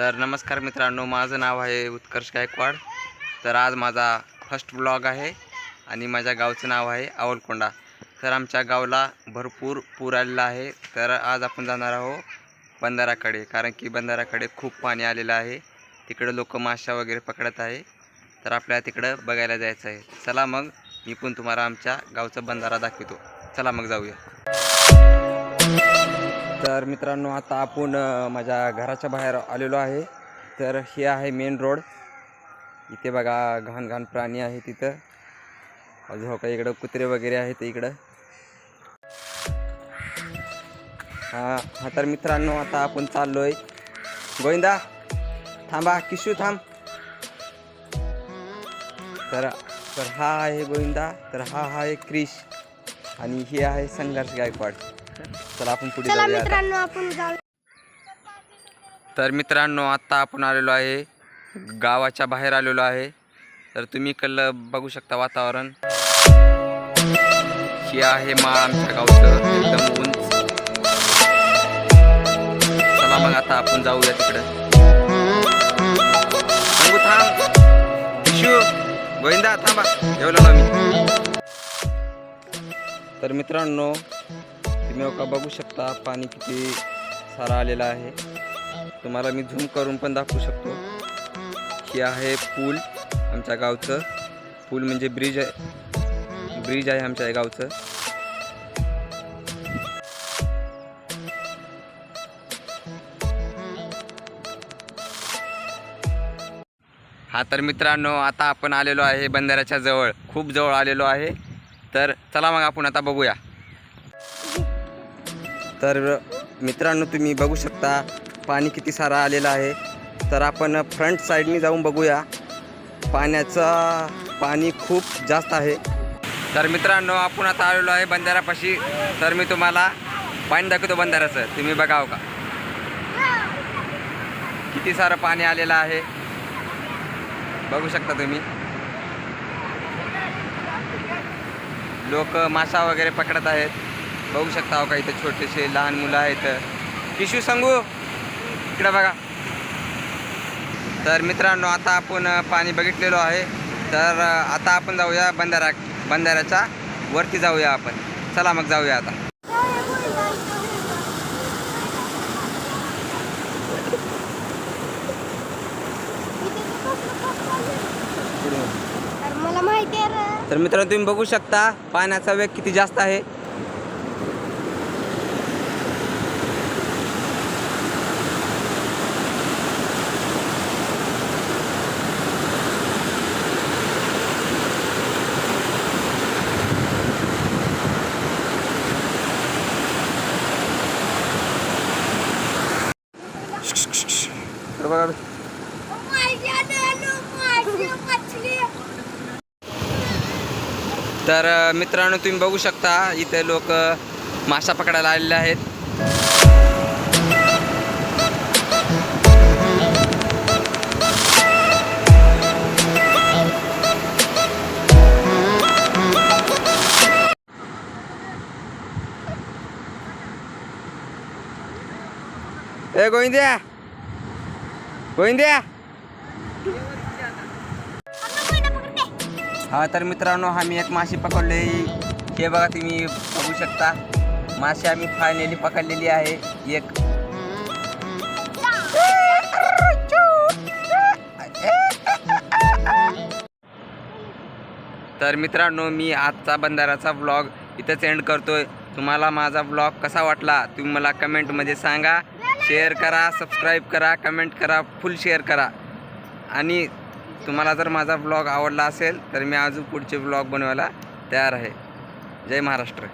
तर नमस्कार मित्रांनो माझं नाव आहे उत्कर्ष गायकवाड. तर आज माझा फर्स्ट ब्लॉग आहे आणि माझ्या गावचं नाव आहे आवलकोंडा. तर आमच्या गावाला भरपूर पूर आलेला आहे. तर आज आपण जाणार आहोत बंधाराकडे कारण की बंधाराकडे खूप पाणी आलेलं आहे. तिकडं लोक माशा वगैरे पकडत आहे. तर आपल्याला तिकडं बघायला जायचं आहे. चला मग मी पण तुम्हाला आमच्या गावचा बंधारा दाखवतो. चला मग जाऊया. तर मित्रांनो आता आपण माझ्या घराच्या बाहेर आलेलो आहे. तर हे आहे मेन रोड इथे बघा घाण घाण प्राणी आहे तिथं. अजून हो का इकडं कुत्रे वगैरे आहेत इकडं. हा हा तर मित्रांनो आता आपण चाललोय. गोविंदा थांबा किशू थांब. तर तर हा आहे गोविंदा तर हा आहे क्रिश आणि ही आहे संघर्ष गायकवाड. चला आपण पुढे चला जाऊया आता. मित्रांनो आपण जाऊ तर मित्रांनो आत्ता आपण आलेलो आहे गावाच्या बाहेर आलेलो आहे. तर तुम्ही इकडलं बघू शकता वातावरण. हे आहे माळ आमच्या गावचं एकदम उंच. चला मग आता आपण जाऊया तिकडं. सांगू थांब. विशू गोविंदा थांबा. जेवलो ना मी. तर मित्रांनो तुम्ही हो का बघू शकता पाणी किती सारा आलेलं आहे. तुम्हाला मी झूम करून पण दाखवू शकतो. हे आहे पूल आमच्या गावचं. पूल म्हणजे ब्रिज आहे. ब्रिज आहे आमच्या या गावचं. हा तर मित्रांनो आता आपण आलेलो आहे बंधाऱ्याच्या जवळ. खूप जवळ आलेलो आहे. तर चला मग आपण आता बघूया. तर मित्रांनो तुम्ही बघू शकता पाणी किती सारं आलेलं आहे. तर आपण फ्रंट साईडनी जाऊन बघूया. पाण्याचा पाणी खूप जास्त आहे. तर मित्रांनो आपण आता आलेलो आहे बंधाऱ्यापाशी. तर मी तुम्हाला पाणी दाखवतो बंधाऱ्याचं. तुम्ही बघाव का? किती सारं पाणी आलेलं आहे. बघू शकता तुम्ही. लोक मासा वगैरे पकडत आहेत. बघू शकता हो का इथे छोटेसे लहान मुलं आहेत. किशू सांगू? इकडं बघा. तर मित्रांनो आता आपण पाणी बघितलेलो आहे. तर आता आपण जाऊया बंधारा बंधाऱ्याच्या वरती जाऊया आपण. चला मग जाऊया आता. तर मित्रांनो तुम्ही बघू शकता पाण्याचा वेग किती जास्त आहे तर बघा. तर मित्रांनो तुम्ही बघू शकता इथे लोक मासा पकडायला आलेले आहेत. ए गोविंद्या! गोविंद्या हा तर मित्रांनो आम्ही एक माशी पकडली. हे बघा तुम्ही बघू शकता. माशी आम्ही फायनली पकडलेली आहे. एक. तर मित्रांनो मी आजचा बंधाराचा ब्लॉग इथंच एंड करतोय. तुम्हाला माझा ब्लॉग कसा वाटला तुम्ही मला कमेंटमध्ये सांगा. शेअर करा सबस्क्राईब करा कमेंट करा फुल शेअर करा. आणि तुम्हाला जर माझा ब्लॉग आवडला असेल तर मी अजून पुढचे ब्लॉग बनवायला तयार आहे. जय महाराष्ट्र.